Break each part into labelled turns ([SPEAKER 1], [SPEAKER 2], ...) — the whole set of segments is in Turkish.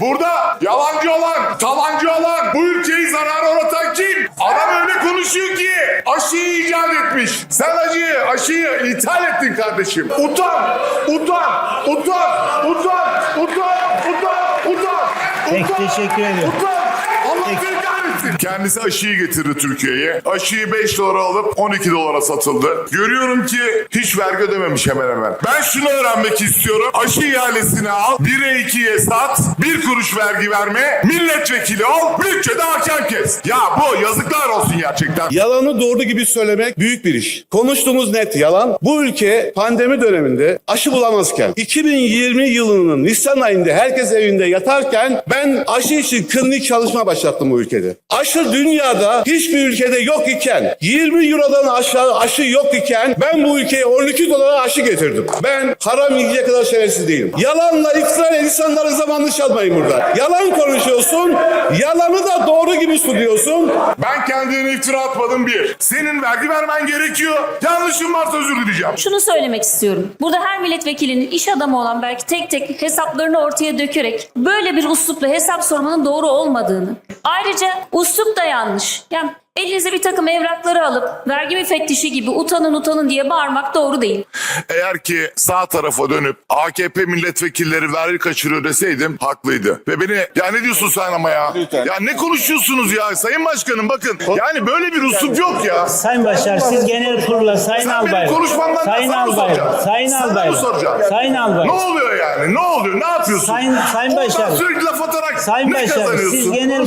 [SPEAKER 1] Burada yalancı olan, talancı olan, bu ülkeyi zarara uğratan kim? Adam öyle konuşuyor ki aşıyı icat etmiş. Sen aşıyı, aşıyı ithal ettin kardeşim. Utan, utan, utan, utan, utan, utan, utan.
[SPEAKER 2] Peki,
[SPEAKER 1] utan,
[SPEAKER 2] teşekkür ediyorum.
[SPEAKER 1] Utan. Allah kahretsin. Kendisi aşıyı getirdi Türkiye'ye. Aşıyı 5 dolara alıp 12 dolara satıldı. Görüyorum ki hiç vergi ödememiş hemen hemen. Ben şunu öğrenmek istiyorum. Aşı ihalesini al, 1'e 2'ye sat, 1 kuruş vergi verme, milletvekili ol, bütçede hakem kes. Ya bu yazıklar olsun gerçekten.
[SPEAKER 3] Yalanı doğru gibi söylemek büyük bir iş. Konuştuğumuz net yalan. Bu ülke pandemi döneminde aşı bulamazken 2020 yılının Nisan ayında herkes evinde yatarken ben aşı için klinik çalışma başlattım bu ülkede. Aşı dünyada hiçbir ülkede yok iken 20 Euro'dan aşağı aşı yok iken ben bu ülkeye 12 dolara aşı getirdim. Ben haram yiyecek kadar şerefsiz değilim. Yalanla iftira insanların zamanını çalmayın burada. Yalan konuşuyorsun, yalanı da doğru gibi sunuyorsun.
[SPEAKER 1] Ben kendine iftira atmadım bir. Senin vergi vermen gerekiyor. Yanlışım varsa özür dileyeceğim.
[SPEAKER 4] Şunu söylemek istiyorum. Burada her milletvekilinin iş adamı olan belki tek tek hesaplarını ortaya dökerek böyle bir uslupla hesap sormanın doğru olmadığını. Ayrıca uslup da yanlış. Yani elinize bir takım evrakları alıp vergi müfettişi gibi utanın utanın diye bağırmak doğru değil.
[SPEAKER 1] Eğer ki sağ tarafa dönüp AKP milletvekilleri vergi kaçırıyor deseydim haklıydı. Ve beni ya ne diyorsun sen ama ya? Ya ne konuşuyorsunuz ya Sayın Başkanım bakın. Yani böyle bir usul yok ya.
[SPEAKER 2] Sayın Başar siz genel kurula Sayın
[SPEAKER 1] Sen benim
[SPEAKER 2] Albayrak.
[SPEAKER 1] konuşmamdan
[SPEAKER 2] Sayın
[SPEAKER 1] sana mı soracaksın?
[SPEAKER 2] Sayın
[SPEAKER 1] Sana mı
[SPEAKER 2] Albayrak.
[SPEAKER 1] soracaksın?
[SPEAKER 2] Sayın
[SPEAKER 1] Ne
[SPEAKER 2] Albayrak.
[SPEAKER 1] oluyor yani? Ne oluyor? Ne yapıyorsun?
[SPEAKER 2] Sayın- Sayın
[SPEAKER 1] Oradan
[SPEAKER 2] Başar.
[SPEAKER 1] sürekli laf atarak
[SPEAKER 2] Sayın
[SPEAKER 1] ne
[SPEAKER 2] Başar,
[SPEAKER 1] kazanıyorsun?
[SPEAKER 2] siz genel-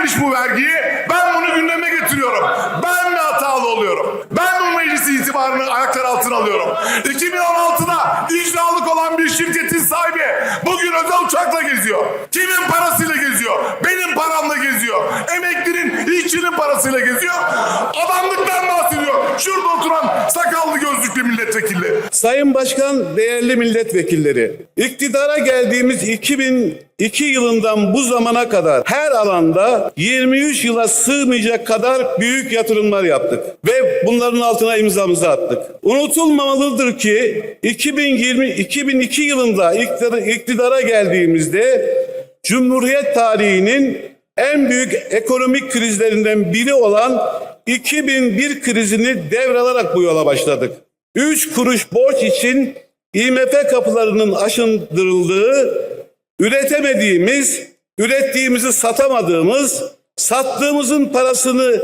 [SPEAKER 1] Vermemiş bu vergiyi. Ben bunu gündeme getiriyorum. Ben mi hatalı oluyorum? Ben bu meclisin itibarını ayaklar altına alıyorum. 2016'da icralık olan bir şirketin sahibi bugün özel uçakla geziyor. Kimin parasıyla geziyor? Benim paramla geziyor. Emeklinin, işçinin parasıyla geziyor. Adamlıktan bahsediyor. Şurada oturan sakallı gözlüklü milletvekili.
[SPEAKER 3] Sayın Başkan, değerli milletvekilleri, iktidara geldiğimiz 2002 yılından bu zamana kadar her alanda 23 yıla sığmayacak kadar büyük yatırımlar yaptık ve bunların altına imzamızı attık. Unutulmamalıdır ki 2020 2002 yılında iktidara, geldiğimizde Cumhuriyet tarihinin en büyük ekonomik krizlerinden biri olan 2001 krizini devralarak bu yola başladık. 3 kuruş borç için IMF kapılarının aşındırıldığı, üretemediğimiz, ürettiğimizi satamadığımız, sattığımızın parasını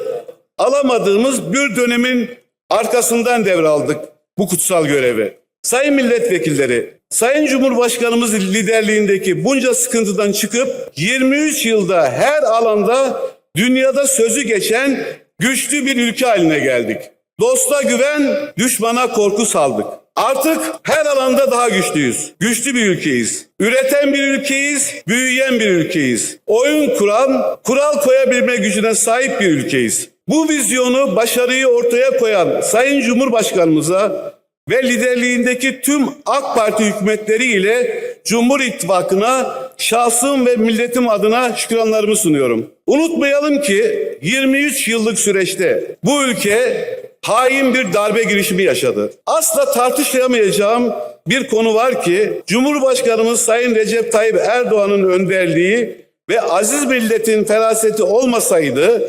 [SPEAKER 3] alamadığımız bir dönemin arkasından devraldık bu kutsal görevi. Sayın milletvekilleri, Sayın Cumhurbaşkanımız liderliğindeki bunca sıkıntıdan çıkıp 23 yılda her alanda dünyada sözü geçen güçlü bir ülke haline geldik. Dosta güven, düşmana korku saldık. Artık her alanda daha güçlüyüz. Güçlü bir ülkeyiz. Üreten bir ülkeyiz, büyüyen bir ülkeyiz. Oyun kuran, kural koyabilme gücüne sahip bir ülkeyiz. Bu vizyonu, başarıyı ortaya koyan Sayın Cumhurbaşkanımıza ve liderliğindeki tüm AK Parti hükümetleri ile Cumhur İttifakı'na şahsım ve milletim adına şükranlarımı sunuyorum. Unutmayalım ki 23 yıllık süreçte bu ülke hain bir darbe girişimi yaşadı. Asla tartışamayacağım bir konu var ki Cumhurbaşkanımız Sayın Recep Tayyip Erdoğan'ın önderliği ve aziz milletin feraseti olmasaydı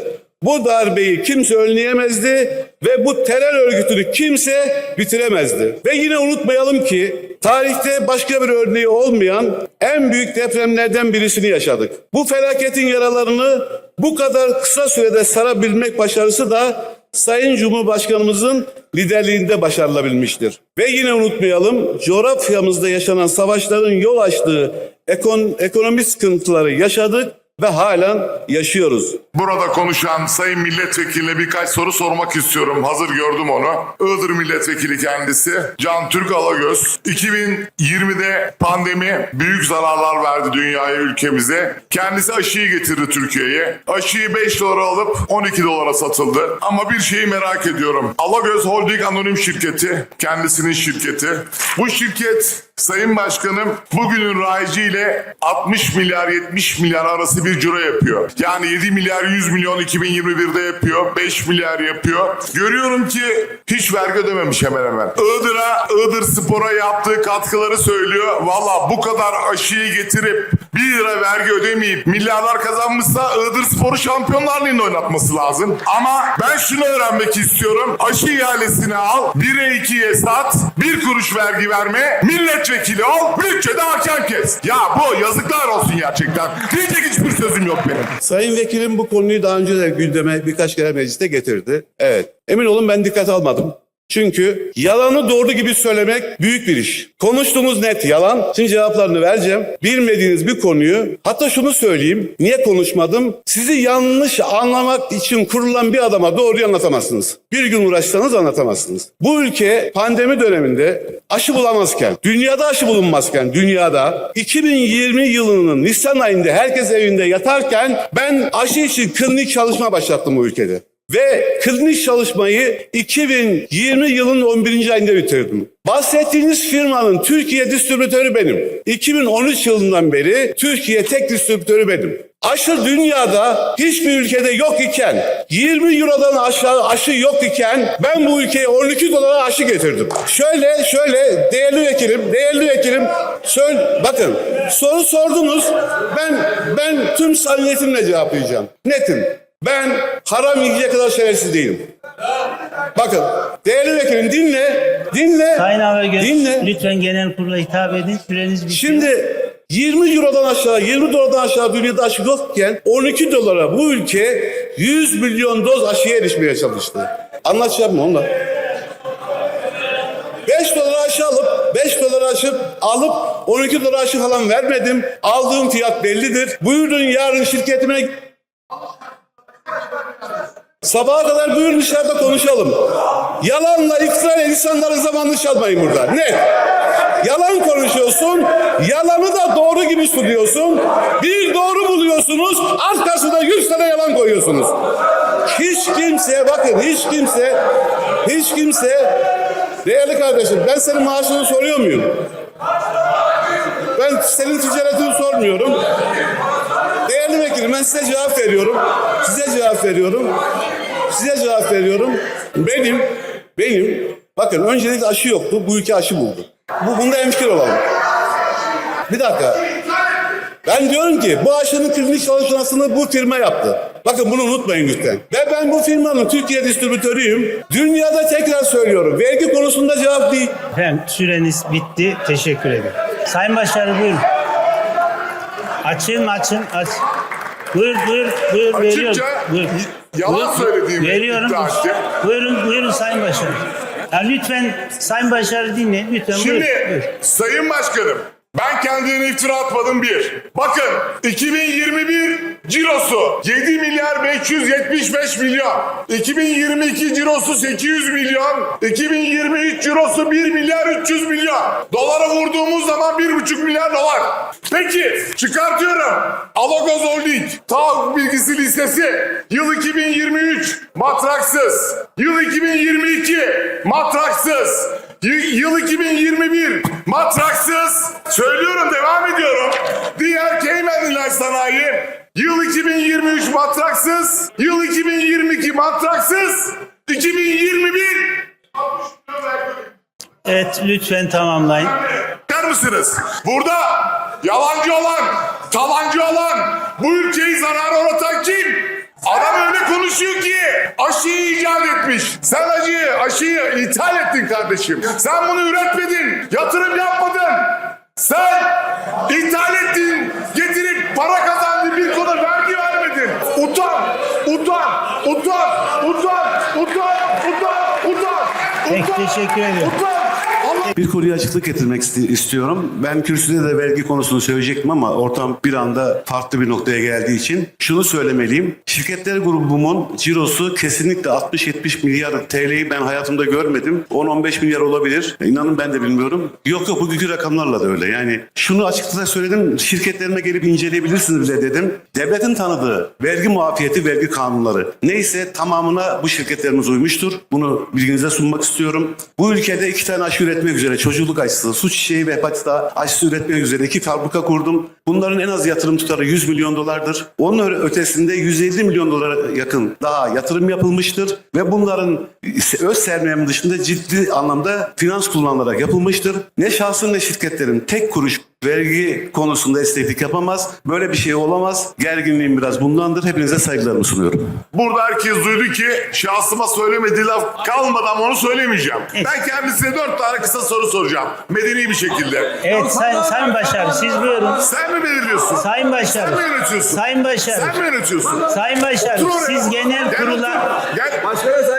[SPEAKER 3] bu darbeyi kimse önleyemezdi ve bu terör örgütünü kimse bitiremezdi. Ve yine unutmayalım ki tarihte başka bir örneği olmayan en büyük depremlerden birisini yaşadık. Bu felaketin yaralarını bu kadar kısa sürede sarabilmek başarısı da Sayın Cumhurbaşkanımızın liderliğinde başarılabilmiştir. Ve yine unutmayalım coğrafyamızda yaşanan savaşların yol açtığı ekon, ekonomik sıkıntıları yaşadık ve halen yaşıyoruz.
[SPEAKER 1] Burada konuşan sayın milletvekiline birkaç soru sormak istiyorum. Hazır gördüm onu. Iğdır milletvekili kendisi. Can Türk Alagöz. 2020'de pandemi büyük zararlar verdi dünyaya, ülkemize. Kendisi aşıyı getirdi Türkiye'ye. Aşıyı 5 dolara alıp 12 dolara satıldı. Ama bir şeyi merak ediyorum. Alagöz Holding Anonim Şirketi, kendisinin şirketi. Bu şirket Sayın Başkanım bugünün raiciyle 60 milyar 70 milyar arası bir ciro yapıyor. Yani 7 milyar 100 milyon 2021'de yapıyor. 5 milyar yapıyor. Görüyorum ki hiç vergi ödememiş hemen hemen. Iğdır'a, Iğdır Spor'a yaptığı katkıları söylüyor. Valla bu kadar aşıyı getirip 1 lira vergi ödemeyip milyarlar kazanmışsa Iğdır Spor'u Şampiyonlar Ligi'nde oynatması lazım. Ama ben şunu öğrenmek istiyorum. Aşı ihalesini al, 1'e 2'ye sat, 1 kuruş vergi verme, milletvekili ol, bütçede hakem kes. Ya bu yazıklar olsun gerçekten. Diyecek hiçbir sözüm yok benim.
[SPEAKER 3] Sayın Vekilim bu konuyu daha önce de gündeme birkaç kere mecliste getirdi. Evet. Emin olun ben dikkat almadım. Çünkü yalanı doğru gibi söylemek büyük bir iş. Konuştuğumuz net yalan. Şimdi cevaplarını vereceğim. Bilmediğiniz bir konuyu hatta şunu söyleyeyim. Niye konuşmadım? Sizi yanlış anlamak için kurulan bir adama doğruyu anlatamazsınız. Bir gün uğraşsanız anlatamazsınız. Bu ülke pandemi döneminde aşı bulamazken, dünyada aşı bulunmazken, dünyada 2020 yılının Nisan ayında herkes evinde yatarken ben aşı için klinik çalışma başlattım bu ülkede. Ve klinik çalışmayı 2020 yılın 11. ayında bitirdim. Bahsettiğiniz firmanın Türkiye distribütörü benim. 2013 yılından beri Türkiye tek distribütörü benim. Aşı dünyada hiçbir ülkede yok iken 20 Euro'dan aşağı aşı yok iken ben bu ülkeye 12 dolara aşı getirdim. Şöyle şöyle değerli vekilim, değerli vekilim söyle bakın soru sordunuz. Ben ben tüm samimiyetimle cevaplayacağım. Netim. Ben haram yiyecek kadar şerefsiz değilim. Bakın değerli vekilim dinle, dinle,
[SPEAKER 2] Sayın Ağabey
[SPEAKER 3] dinle.
[SPEAKER 2] lütfen genel kurula hitap edin. Süreniz bitiyor.
[SPEAKER 3] Şimdi 20 Euro'dan aşağı, 20 dolardan aşağı dünyada aşı yokken 12 dolara bu ülke 100 milyon doz aşıya erişmeye çalıştı. Anlaşacağım mı onunla? 5 dolara aşı alıp 5 dolara aşı alıp 12 dolara aşı falan vermedim. Aldığım fiyat bellidir. Buyurun yarın şirketime Sabaha kadar buyurun dışarıda konuşalım. Yalanla iftira insanların zamanını çalmayın burada. Ne? Yalan konuşuyorsun, yalanı da doğru gibi sunuyorsun. Bir doğru buluyorsunuz, arkasına yüz tane yalan koyuyorsunuz. Hiç kimse, bakın hiç kimse, hiç kimse, değerli kardeşim ben senin maaşını soruyor muyum? Ben senin ticaretini sormuyorum. Değerli vekilim ben size cevap veriyorum. Size cevap veriyorum. Size cevap veriyorum. Benim, benim, bakın öncelikle aşı yoktu. Bu ülke aşı buldu. Bu, bunda hemfikir olalım. Bir dakika. Ben diyorum ki bu aşının klinik çalışmasını bu firma yaptı. Bakın bunu unutmayın lütfen. Ve ben bu firmanın Türkiye distribütörüyüm. Dünyada tekrar söylüyorum. Vergi konusunda cevap değil.
[SPEAKER 2] Efendim süreniz bitti. Teşekkür ederim. Sayın Başarı buyurun. Açın açın aç. Buyur buyur buyur veriyorum.
[SPEAKER 1] Açıkça
[SPEAKER 2] Buyur.
[SPEAKER 1] yalan
[SPEAKER 2] Buyur,
[SPEAKER 1] söylediğimi
[SPEAKER 2] veriyorum.
[SPEAKER 1] iddia ettim.
[SPEAKER 2] Buyurun buyurun Sayın Başarı. Ya lütfen Sayın Başarı dinleyin. Lütfen
[SPEAKER 1] Şimdi
[SPEAKER 2] buyurun. buyurun.
[SPEAKER 1] Sayın Başkanım ben kendine iftira atmadım bir. Bakın 2021 cirosu 7 milyar 575 milyon. 2022 cirosu 800 milyon. 2023 cirosu 1 milyar 300 milyon. Dolara vurduğumuz zaman 1,5 milyar dolar. Peki çıkartıyorum. Alagoz Holding, TAV bilgisi listesi. Yıl 2023 matraksız. Yıl 2022 matraksız. Y- Yıl 2021 matraksız. Söylüyorum devam ediyorum. Diğer Cayman İlaç Sanayi. Yıl 2023 matraksız. Yıl 2022 matraksız. 2021
[SPEAKER 2] Evet lütfen tamamlayın.
[SPEAKER 1] Bakar mısınız? Burada yalancı olan, talancı olan, bu ülkeyi zarara uğratan kim? Adam öyle konuşuyor ki aşıyı icat etmiş. Sen aşıyı, aşıyı ithal ettin kardeşim. Sen bunu üretmedin, yatırım yapmadın. Sen ithal ettin, getirip para kazandın bir konuda vergi vermedin. Utan, utan, utan, utan, utan, utan, utan.
[SPEAKER 2] Peki,
[SPEAKER 1] utan,
[SPEAKER 2] teşekkür ederim.
[SPEAKER 1] Utan.
[SPEAKER 5] Bir konuya açıklık getirmek isti- istiyorum. Ben kürsüde de vergi konusunu söyleyecektim ama ortam bir anda farklı bir noktaya geldiği için şunu söylemeliyim. Şirketler grubumun cirosu kesinlikle 60-70 milyar TL'yi ben hayatımda görmedim. 10-15 milyar olabilir. İnanın ben de bilmiyorum. Yok yok bugünkü rakamlarla da öyle. Yani şunu açıklıkla söyledim. Şirketlerine gelip inceleyebilirsiniz bile dedim. Devletin tanıdığı vergi muafiyeti, vergi kanunları neyse tamamına bu şirketlerimiz uymuştur. Bunu bilginize sunmak istiyorum. Bu ülkede iki tane aşı üretmek üzere üzere çocukluk aşısı, su çiçeği ve hepatit A aşısı üretmek üzere iki fabrika kurdum. Bunların en az yatırım tutarı 100 milyon dolardır. Onun ötesinde 150 milyon dolara yakın daha yatırım yapılmıştır ve bunların öz sermayem dışında ciddi anlamda finans kullanılarak yapılmıştır. Ne şahsın ne şirketlerin tek kuruş vergi konusunda esneklik yapamaz. Böyle bir şey olamaz. Gerginliğim biraz bundandır. Hepinize saygılarımı sunuyorum.
[SPEAKER 1] Burada herkes duydu ki şahsıma söylemediği laf kalmadan onu söylemeyeceğim. Ben kendisine dört tane kısa soru soracağım. Medeni bir şekilde.
[SPEAKER 2] Evet Sayın, Sayın Başar siz buyurun.
[SPEAKER 1] Sen mi belirliyorsun?
[SPEAKER 2] Sayın Başar.
[SPEAKER 1] Sen mi yönetiyorsun?
[SPEAKER 2] Sayın Başar.
[SPEAKER 1] Sen mi yönetiyorsun?
[SPEAKER 2] Sayın Başar
[SPEAKER 1] Otur oraya.
[SPEAKER 2] siz genel
[SPEAKER 1] Gel
[SPEAKER 2] kurula
[SPEAKER 1] otur. Gel.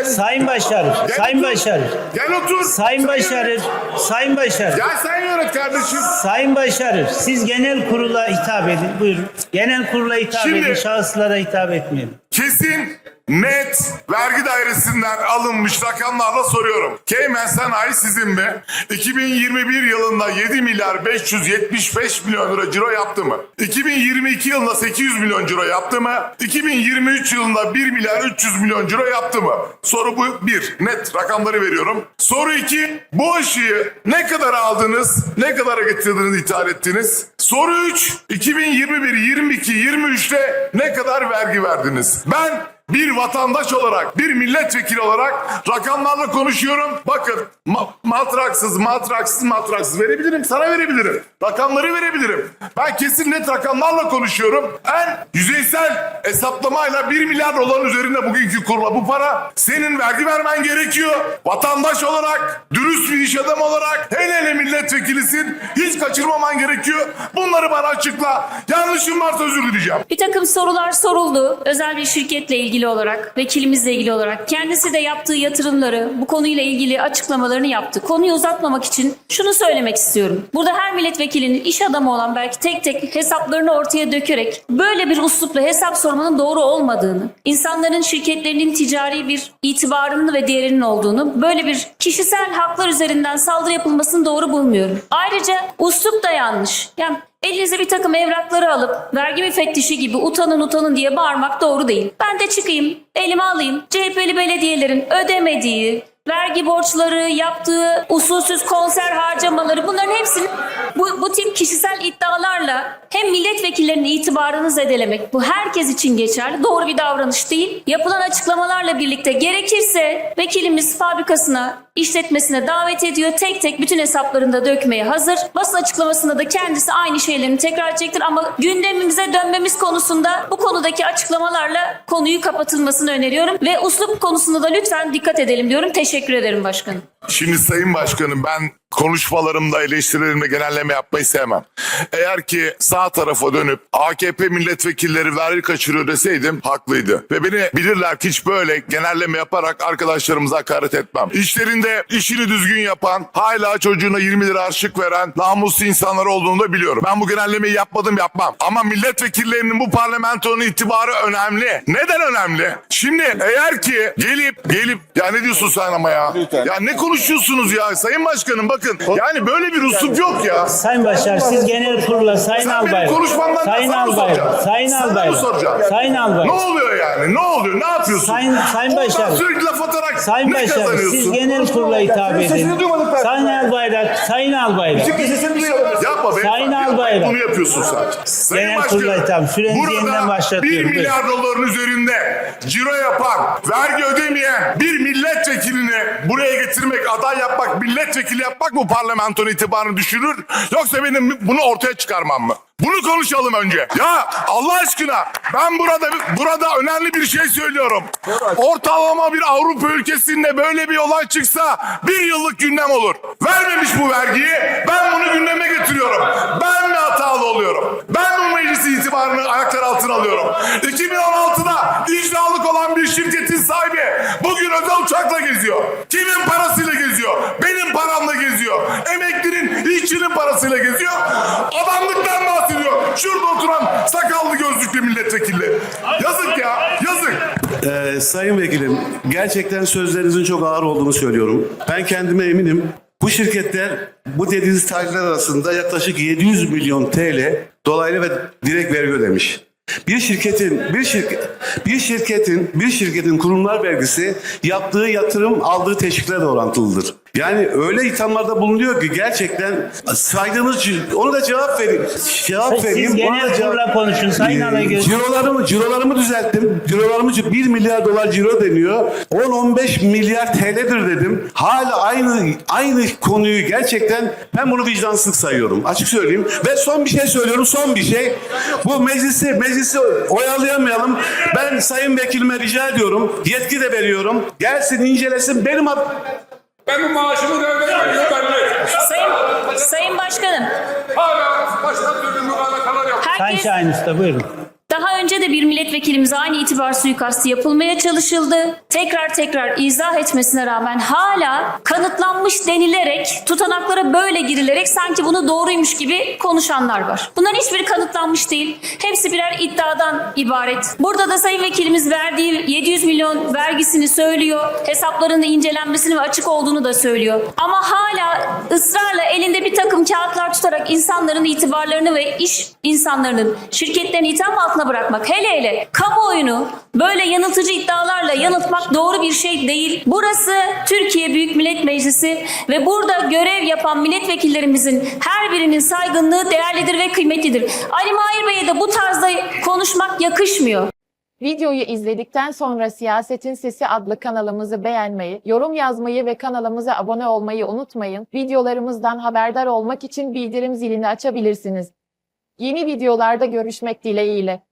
[SPEAKER 2] Sayın Başar,
[SPEAKER 1] Gel
[SPEAKER 2] Sayın
[SPEAKER 1] otur.
[SPEAKER 2] Başar,
[SPEAKER 1] Gel otur.
[SPEAKER 2] Sayın
[SPEAKER 1] Sen
[SPEAKER 2] Başar,
[SPEAKER 1] yönet.
[SPEAKER 2] Sayın Başar,
[SPEAKER 1] Gel sen yönet kardeşim.
[SPEAKER 2] Sayın Başar, siz genel kurula hitap edin. Buyurun. Genel kurula hitap
[SPEAKER 1] Şimdi-
[SPEAKER 2] edin, şahıslara hitap etmeyin.
[SPEAKER 1] Kesin, net vergi dairesinden alınmış rakamlarla soruyorum. Cayman Sanayi sizin mi? 2021 yılında 7 milyar 575 milyon lira ciro yaptı mı? 2022 yılında 800 milyon ciro yaptı mı? 2023 yılında 1 milyar 300 milyon ciro yaptı mı? Soru bu bir. Net rakamları veriyorum. Soru iki. Bu aşıyı ne kadar aldınız? Ne kadara getirdiniz, ithal ettiniz? Soru 3. 2021, 22, 23'te ne kadar vergi verdiniz? Ben bir vatandaş olarak, bir milletvekili olarak rakamlarla konuşuyorum. Bakın ma- matraksız, matraksız, matraksız verebilirim. Sana verebilirim. Rakamları verebilirim. Ben kesin net rakamlarla konuşuyorum. En yüzeysel hesaplamayla 1 milyar doların üzerinde bugünkü kurla bu para senin vergi vermen gerekiyor. Vatandaş olarak, dürüst bir iş adamı olarak, hele hele milletvekilisin. Hiç kaçırmaman gerekiyor. Bunları bana açıkla. Yanlışım varsa özür dileyeceğim.
[SPEAKER 4] Bir takım sorular soruldu. Özel bir şirketle ilgili olarak, vekilimizle ilgili olarak. Kendisi de yaptığı yatırımları, bu konuyla ilgili açıklamalarını yaptı. Konuyu uzatmamak için şunu söylemek istiyorum. Burada her milletvekilinin iş adamı olan belki tek tek hesaplarını ortaya dökerek böyle bir uslupla hesap sormanın doğru olmadığını, insanların şirketlerinin ticari bir itibarının ve değerinin olduğunu, böyle bir kişisel haklar üzerinden saldırı yapılmasını doğru bulmuyorum. Ayrıca uslup da yanlış. Yani Elinize bir takım evrakları alıp vergi müfettişi gibi utanın utanın diye bağırmak doğru değil. Ben de çıkayım, elime alayım. CHP'li belediyelerin ödemediği, vergi borçları, yaptığı usulsüz konser harcamaları bunların hepsini bu, bu tip kişisel iddialarla hem milletvekillerinin itibarını zedelemek bu herkes için geçerli. Doğru bir davranış değil. Yapılan açıklamalarla birlikte gerekirse vekilimiz fabrikasına işletmesine davet ediyor. Tek tek bütün hesaplarında dökmeye hazır. Basın açıklamasında da kendisi aynı şeylerini tekrar edecektir ama gündemimize dönmemiz konusunda bu konudaki açıklamalarla konuyu kapatılmasını öneriyorum ve uslup konusunda da lütfen dikkat edelim diyorum. Teşekkür ederim başkanım.
[SPEAKER 1] Şimdi Sayın Başkanım ben konuşmalarımda eleştirilerimde genelleme yapmayı sevmem. Eğer ki sağ tarafa dönüp AKP milletvekilleri vergi kaçırıyor deseydim haklıydı. Ve beni bilirler ki hiç böyle genelleme yaparak arkadaşlarımıza hakaret etmem. İşlerinde işini düzgün yapan, hala çocuğuna 20 lira harçlık veren namuslu insanlar olduğunu da biliyorum. Ben bu genellemeyi yapmadım yapmam. Ama milletvekillerinin bu parlamentonun itibarı önemli. Neden önemli? Şimdi eğer ki gelip gelip ya ne diyorsun sen ama ya? Ya ne konuşuyorsunuz ya Sayın Başkanım bakın. Yani böyle bir usup yok ya.
[SPEAKER 2] Sayın Başar siz genel kurula Sayın
[SPEAKER 1] Sen benim konuşmamdan
[SPEAKER 2] Sayın
[SPEAKER 1] sana mı
[SPEAKER 2] Albayrak.
[SPEAKER 1] soracaksın?
[SPEAKER 2] Sayın
[SPEAKER 1] Sana mı
[SPEAKER 2] Albayrak.
[SPEAKER 1] soracaksın?
[SPEAKER 2] Sayın
[SPEAKER 1] Ne
[SPEAKER 2] Albayrak.
[SPEAKER 1] oluyor yani? Ne oluyor? Ne yapıyorsun?
[SPEAKER 2] Sayın- Sayın
[SPEAKER 1] Oradan
[SPEAKER 2] Başar.
[SPEAKER 1] sürekli laf atarak
[SPEAKER 2] Sayın
[SPEAKER 1] ne
[SPEAKER 2] Başar
[SPEAKER 1] kazanıyorsun?
[SPEAKER 2] siz genel kurula hitap edin.
[SPEAKER 6] sesini duymadık ben.
[SPEAKER 2] Sayın Albayrak, Sayın Albayrak.
[SPEAKER 1] Yapma be.
[SPEAKER 2] Sayın. Albayrak.
[SPEAKER 1] Bunu yapıyorsun sen. Sayın
[SPEAKER 2] Genel
[SPEAKER 1] Başkanım,
[SPEAKER 2] kurula hitap. Sürenizi yeniden
[SPEAKER 1] Burada 1
[SPEAKER 2] başlatıyorum.
[SPEAKER 1] milyar doların üzerinde ciro yapan, vergi ödemeyen bir milletvekilini buraya getirmek, aday yapmak, milletvekili yapmak mı parlamentonun itibarını düşürür? Yoksa benim bunu ortaya çıkarmam mı? Bunu konuşalım önce. Ya Allah aşkına ben burada burada önemli bir şey söylüyorum. Ortalama bir Avrupa ülkesinde böyle bir olay çıksa bir yıllık gündem olur. Vermemiş bu vergiyi. Ben bunu gündeme getiriyorum. Ben mi hatalı oluyorum? Ben bu meclisin itibarını ayaklar altına alıyorum. 2016'da icralık olan bir şirketin sahibi bugün özel uçakla geziyor. Kimin parasıyla geziyor? Benim paramla geziyor. Emeklinin, işçinin parasıyla geziyor. Adamlıktan bahsediyor. Şurada oturan sakallı gözlüklü milletvekili. Yazık ya, yazık.
[SPEAKER 5] Ee, sayın Vekilim, gerçekten sözlerinizin çok ağır olduğunu söylüyorum. Ben kendime eminim. Bu şirketler bu dediğiniz tarihler arasında yaklaşık 700 milyon TL dolaylı ve direkt vergi ödemiş. Bir şirketin bir şirket bir şirketin bir şirketin kurumlar vergisi yaptığı yatırım aldığı teşviklerle orantılıdır.
[SPEAKER 3] Yani öyle ithamlarda bulunuyor ki gerçekten saydığınız onu da cevap vereyim. Cevap
[SPEAKER 2] Siz
[SPEAKER 3] vereyim.
[SPEAKER 2] genel kurula konuşun Sayın
[SPEAKER 3] Ee,
[SPEAKER 2] Alagöz.
[SPEAKER 3] Cirolarımı, cirolarımı düzelttim. Cirolarımı 1 milyar dolar ciro deniyor. 10-15 milyar TL'dir dedim. Hala aynı aynı konuyu gerçekten ben bunu vicdansızlık sayıyorum. Açık söyleyeyim. Ve son bir şey söylüyorum. Son bir şey. Bu meclisi meclisi oyalayamayalım. Ben sayın vekilime rica ediyorum. Yetki de veriyorum. Gelsin incelesin. Benim ad-
[SPEAKER 1] Benim maaşımı nereden veriyor belli.
[SPEAKER 4] Sayın, Sayın Başkanım,
[SPEAKER 1] Hala başka türlü mübalakalar.
[SPEAKER 2] Sayın
[SPEAKER 4] herkes
[SPEAKER 2] Şahin Usta buyurun.
[SPEAKER 4] Daha önce de bir milletvekilimize aynı itibar suikastı yapılmaya çalışıldı. Tekrar tekrar izah etmesine rağmen hala kanıtlanmış denilerek tutanaklara böyle girilerek sanki bunu doğruymuş gibi konuşanlar var. Bunların hiçbiri kanıtlanmış değil. Hepsi birer iddiadan ibaret. Burada da sayın vekilimiz verdiği 700 milyon vergisini söylüyor. Hesaplarının incelenmesini ve açık olduğunu da söylüyor. Ama hala ısrarla elinde bir takım kağıtlar tutarak insanların itibarlarını ve iş insanlarının şirketlerini itham altına bırakmak hele hele kamuoyunu böyle yanıltıcı iddialarla yanıltmak doğru bir şey değil. Burası Türkiye Büyük Millet Meclisi ve burada görev yapan milletvekillerimizin her birinin saygınlığı değerlidir ve kıymetlidir. Ali Mahir Bey'e de bu tarzda konuşmak yakışmıyor.
[SPEAKER 7] Videoyu izledikten sonra Siyasetin Sesi adlı kanalımızı beğenmeyi, yorum yazmayı ve kanalımıza abone olmayı unutmayın. Videolarımızdan haberdar olmak için bildirim zilini açabilirsiniz. Yeni videolarda görüşmek dileğiyle.